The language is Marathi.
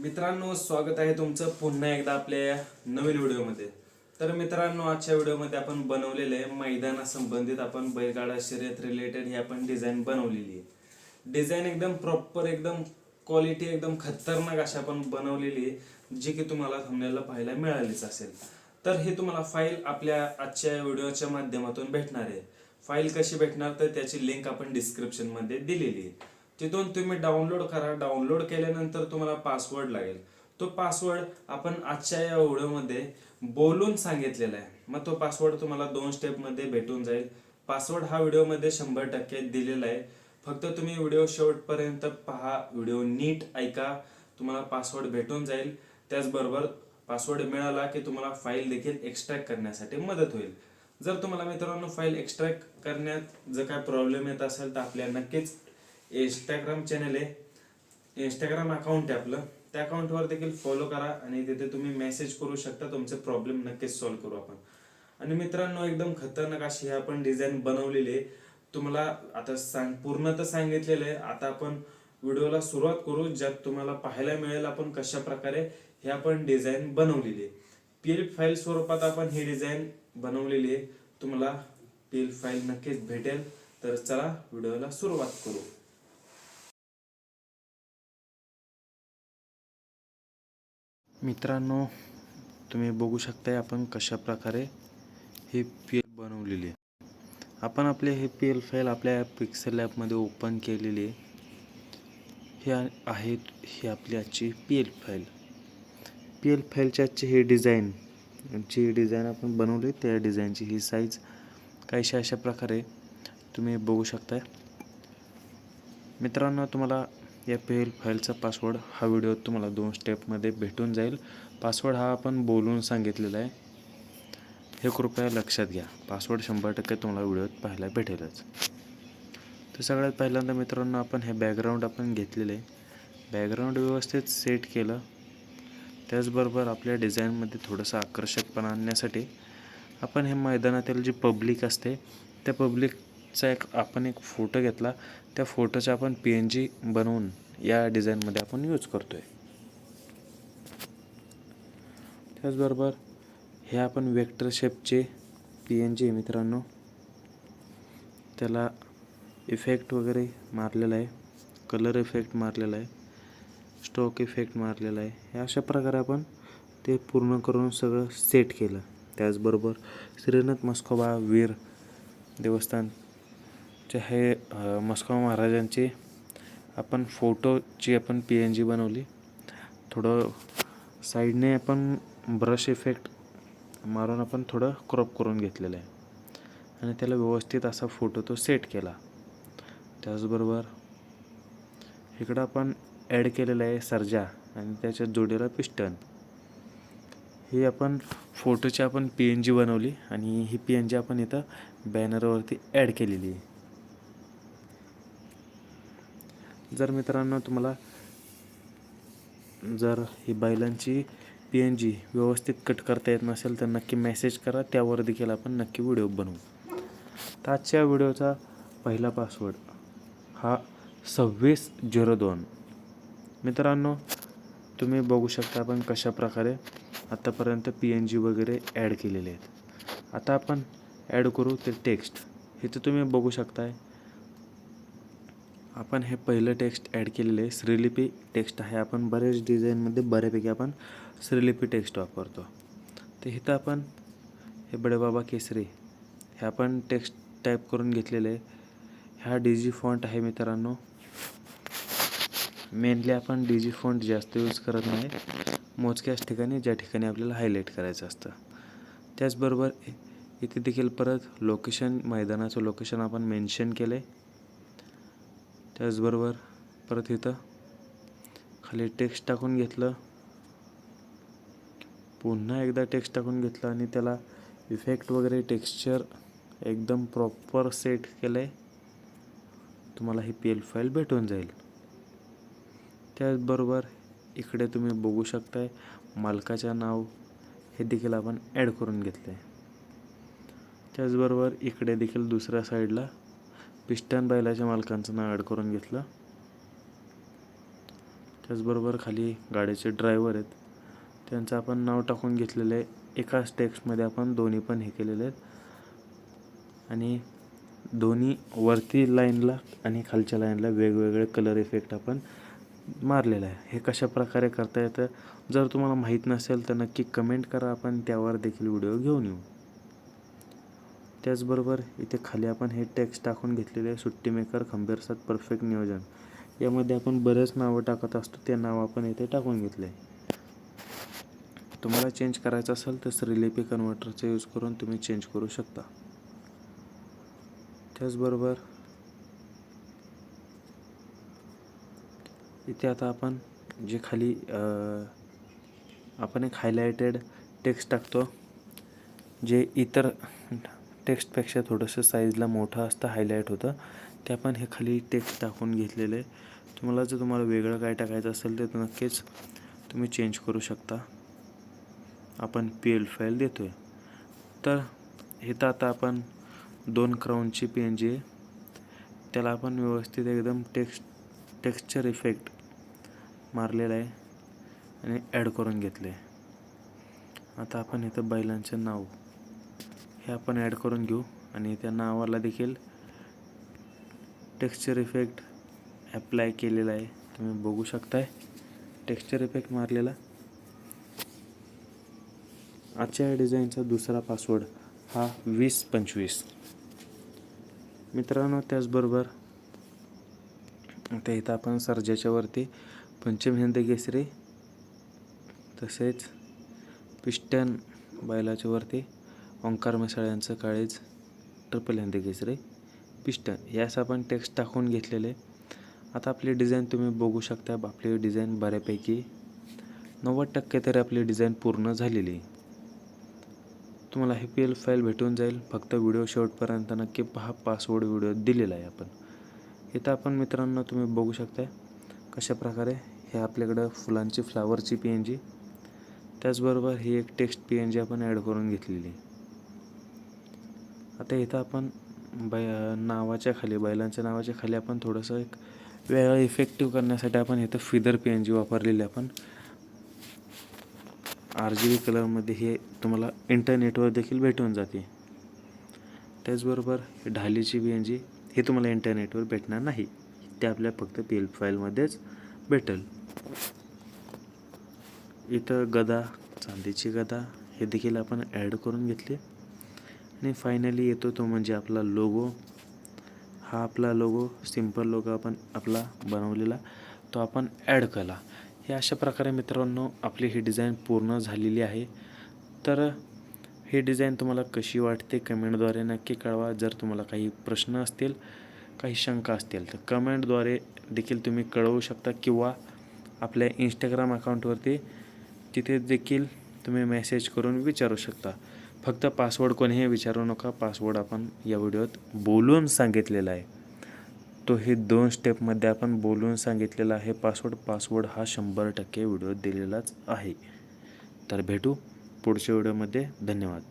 मित्रांनो स्वागत आहे तुमचं पुन्हा एकदा आपल्या नवीन व्हिडिओमध्ये. तर मित्रांनो आजच्या व्हिडिओमध्ये आपण बनवलेलं आहे मैदानासंबंधित आपण बैलगाडा शर्यत रिलेटेड ही आपण डिझाईन बनवलेली आहे. डिझाईन एकदम प्रॉपर एकदम क्वालिटी एकदम खतरनाक अशी आपण बनवलेली आहे जी की तुम्हाला थंबनेलला पाहायला मिळालीच असेल. तर हे तुम्हाला फाईल आपल्या आजच्या व्हिडिओच्या माध्यमातून भेटणार आहे. फाईल कशी भेटणार तर त्याची लिंक आपण डिस्क्रिप्शनमध्ये दिलेली आहे. तिथून तुम्ही डाउनलोड करा. डाउनलोड केल्यानंतर तुम्हाला पासवर्ड लागेल. तो पासवर्ड आपण आजच्या या व्हिडिओमध्ये बोलून सांगितलेला आहे. मग तो पासवर्ड तुम्हाला दोन स्टेपमध्ये भेटून जाईल. पासवर्ड हा व्हिडिओमध्ये शंभर टक्के दिलेला आहे. फक्त तुम्ही व्हिडिओ शेवटपर्यंत पहा. व्हिडिओ नीट ऐका. तुम्हाला पासवर्ड भेटून जाईल. त्याचबरोबर पासवर्ड मिळाला की तुम्हाला फाईल देखील एक्स्ट्रॅक्ट करण्यासाठी मदत होईल. जर तुम्हाला मित्रांनो फाईल एक्स्ट्रॅक्ट करण्यात जर काय प्रॉब्लेम येत असेल तर आपल्या नक्कीच इंस्टाग्राम चॅनल आहे. इंस्टाग्राम अकाउंट आहे आपलं. त्या अकाउंटवर देखील फॉलो करा आणि तिथे तुम्ही मेसेज करू शकता. तुमचे प्रॉब्लेम नक्कीच सॉल्व्ह करू आपण. आणि मित्रांनो एकदम खतरनाक अशी आपण डिझाईन बनवलेली आहे. तुम्हाला आता सांग पूर्ण तर सांगितलेलं आहे. आता आपण व्हिडिओला सुरुवात करू. ज्यात तुम्हाला पाहायला मिळेल आपण कशा प्रकारे हे आपण डिझाईन बनवलेली आहे. पीएल फाईल स्वरूपात आपण ही डिझाईन बनवलेली आहे. तुम्हाला पीएल फाईल नक्कीच भेटेल. तर चला व्हिडिओला सुरुवात करू. मित्रांनो तुम्ही बघू शकताय आपण कशा प्रकारे हे पी एल बनवलेली आहे. आपण आपले हे पी एल फाईल आपल्या पिक्सेल ॲपमध्ये ओपन केलेली आहे. हे आहे ही आपली आजची P L file P L फाईलची आजची ही डिझाईन जी डिझाईन आपण बनवली त्या डिझाईनची ही साईज काहीशा अशा प्रकारे तुम्ही बघू शकताय. मित्रांनो तुम्हाला या पी एल फाईलचा पासवर्ड हा व्हिडिओ तुम्हाला दोन स्टेपमध्ये भेटून जाईल. पासवर्ड हा आपण बोलून सांगितलेला आहे. हे कृपया लक्षात घ्या. पासवर्ड शंभर टक्के तुम्हाला व्हिडिओत पाहायला भेटेलच. तर सगळ्यात पहिल्यांदा मित्रांनो आपण हे बॅकग्राऊंड आपण घेतलेलं आहे. बॅकग्राऊंड व्यवस्थित सेट केलं. त्याचबरोबर आपल्या डिझाईनमध्ये थोडंसं आकर्षकपणा आणण्यासाठी आपण हे मैदानातील जी पब्लिक असते त्या पब्लिक चा एक आपण एक फोटो घेतला. त्या फोटोचा आपण पी एन जी बनवून या डिझाईनमध्ये आपण यूज करतो आहे त्याचबरोबर हे आपण वेक्टर शेपचे पी एन जी मित्रांनो. त्याला इफेक्ट वगैरे मारलेला आहे. कलर इफेक्ट मारलेला आहे. स्ट्रोक इफेक्ट मारलेला आहे. हे अशा प्रकारे आपण ते पूर्ण करून सगळं सेट केलं. त्याचबरोबर श्रीनाथ मस्कोबा वीर देवस्थान जे हे अ, महाराजांचे आपण फोटोची आपण पी एन जी बनवली. थोडं साईडने आपण ब्रश इफेक्ट मारून आपण थोडं क्रॉप करून घेतलेलं आहे. आणि त्याला व्यवस्थित असा फोटो तो सेट केला. त्याचबरोबर इकडं आपण ॲड केलेलं आहे सर्जा आणि त्याच्या जोडीला पिस्टन. ही आपण फोटोची आपण पी एन जी बनवली आणि ही पी एन जी आपण इथं बॅनरवरती ॲड केलेली आहे. जर मित्रांनो तुम्हाला जर ही बैलांची पी एन जी व्यवस्थित कट करता येत नसेल तर नक्की मेसेज करा. त्यावर देखील आपण नक्की व्हिडिओ बनवू. तर आजच्या व्हिडिओचा पहिला पासवर्ड हा सव्वीस झिरो दोन. मित्रांनो तुम्ही बघू शकता आपण कशा प्रकारे पी एन जी वगैरे ॲड केलेले आहेत. आता आपण ॲड करू ते टेक्स्ट इथं तुम्ही बघू शकताय. आपण हे पहिलं टेक्स्ट ॲड केलेलं आहे श्रीलिपी टेक्स्ट आहे. आपण बरेच डिझाईनमध्ये बऱ्यापैकी आपण श्रीलिपी टेक्स्ट वापरतो. तर इथं आपण हे बडेबाबा केसरी हे आपण टेक्स्ट टाईप करून घेतलेलं आहे. ह्या डी फॉन्ट आहे मित्रांनो. मेनली आपण डी फॉन्ट जास्त यूज करत नाही. मोजक्याच ठिकाणी ज्या ठिकाणी आपल्याला हायलाईट करायचं असतं. त्याचबरोबर इथे देखील परत लोकेशन मैदानाचं लोकेशन आपण मेन्शन केलं आहे त्याचबरोबर परत इथं खाली टेक्स्ट टाकून घेतलं. पुन्हा एकदा टेक्स्ट टाकून घेतलं आणि त्याला इफेक्ट वगैरे टेक्स्चर एकदम प्रॉपर सेट केलं आहे तुम्हाला ही पी एल फाईल भेटून जाईल. त्याचबरोबर इकडे तुम्ही बघू शकताय मालकाचं नाव हे देखील आपण ॲड करून घेतलं आहे त्याचबरोबर इकडे देखील दुसऱ्या साईडला पिस्टन बैलाच्या मालकांचं नाव ॲड करून घेतलं. त्याचबरोबर खाली गाडीचे ड्रायव्हर आहेत. त्यांचं आपण नाव टाकून घेतलेलं आहे. एकाच टेक्स्टमध्ये आपण दोन्ही पण हे केलेले आहेत. आणि दोन्ही वरती लाईनला आणि खालच्या लाईनला वेगवेगळे कलर इफेक्ट आपण मारलेला आहे. हे कशा प्रकारे करता येतं? जर तुम्हाला माहीत नसेल तर नक्की कमेंट करा. आपण त्यावर देखील व्हिडिओ घेऊन येऊ. त्याचबरोबर इथे खाली आपण हे टेक्स्ट टाकून घेतलेले आहे सुट्टी मेकर खंबेरसात परफेक्ट नियोजन. यामध्ये आपण बरेच नावं टाकत असतो ते नाव आपण इथे टाकून घेतले तुम्हाला चेंज करायचं असेल तर श्रीलिपी कन्व्हर्टरचा यूज करून तुम्ही चेंज करू शकता. त्याचबरोबर इथे आता आपण जे खाली आपण एक हायलायटेड टेक्स्ट टाकतो जे इतर टेक्स्टपेक्षा थोडंसं साईजला मोठं असतं हायलाईट होतं. ते आपण हे खाली टेक्स्ट टाकून घेतलेलं आहे. तुम्हाला जर तुम्हाला वेगळं काय टाकायचं असेल तर नक्कीच तुम्ही चेंज करू शकता. आपण पी एल फाईल देतो आहे तर इथं आता आपण दोन क्राऊनची पेन जी आहे. त्याला आपण व्यवस्थित एकदम टेक्स्ट टेक्स्चर इफेक्ट मारलेला आहे आणि ॲड करून घेतले आता आपण इथं बैलांचं नाव हे आपण ॲड करून घेऊ. आणि त्या नावाला देखील टेक्स्चर इफेक्ट ॲप्लाय केलेला आहे. तुम्ही बघू शकताय. टेक्स्चर इफेक्ट मारलेला. आजच्या डिझाईनचा दुसरा पासवर्ड हा वीस पंचवीस. मित्रांनो त्याचबरोबर आता इथं आपण सर्जाच्या वरती केसरी तसेच पिस्टन बैलाच्या वरती ओंकार मिसाळ काळेज ट्रिपल हिंद केसरे पिस्टन यास आपण टेक्स्ट टाकून घेतलेले. आता आपली डिझाईन तुम्ही बघू शकता आपली डिझाईन बऱ्यापैकी नव्वद टक्के तरी आपली डिझाईन पूर्ण झालेली. तुम्हाला हे पी एल फाईल भेटून जाईल. फक्त व्हिडिओ शेवटपर्यंत नक्की पहा पासवर्ड व्हिडिओ दिलेला आहे आपण. इथं आपण मित्रांनो तुम्ही बघू शकताय कशा प्रकारे हे आपल्याकडं फुलांची फ्लावरची पी एन जी त्याचबरोबर ही एक टेक्स्ट पी एन जी आपण ॲड करून घेतलेली. आता इथं आपण बै नावाच्या खाली बैलांच्या नावाच्या खाली आपण थोडंसं एक वेगळं इफेक्टिव्ह करण्यासाठी आपण इथं फिदर पी एन जी वापरलेली आपण. आर जी बी कलरमध्ये हे तुम्हाला इंटरनेटवर देखील भेटून जाते. त्याचबरोबर ढालीची बी एन जी हे तुम्हाला इंटरनेटवर भेटणार नाही. ते आपल्या फक्त पी एल फाईलमध्येच भेटेल. इथं गदा चांदीची गदा हे देखील आपण ॲड करून घेतली. आणि फायनली येतो तो म्हणजे आपला लोगो हा आपला लोगो सिंपल लोगो आपण आपला बनवलेला तो आपण ॲड केला. हे अशा प्रकारे मित्रांनो आपली ही डिझाईन पूर्ण झालेली आहे. तर ही डिझाईन तुम्हाला कशी वाटते कमेंटद्वारे नक्की कळवा. जर तुम्हाला काही प्रश्न असतील काही शंका असतील तर कमेंटद्वारे देखील तुम्ही कळवू शकता किंवा आपल्या इंस्टाग्राम अकाउंटवरती तिथे देखील तुम्ही मेसेज करून विचारू शकता. फक्त पासवर्ड कोणीही विचारू नका. पासवर्ड आपण या व्हिडिओत बोलून सांगितलेला आहे. तो हे दोन स्टेपमध्ये आपण बोलून सांगितलेला आहे. पासवर्ड पासवर्ड हा शंभर टक्के व्हिडिओत दिलेलाच आहे. तर भेटू पुढच्या व्हिडिओमध्ये. धन्यवाद.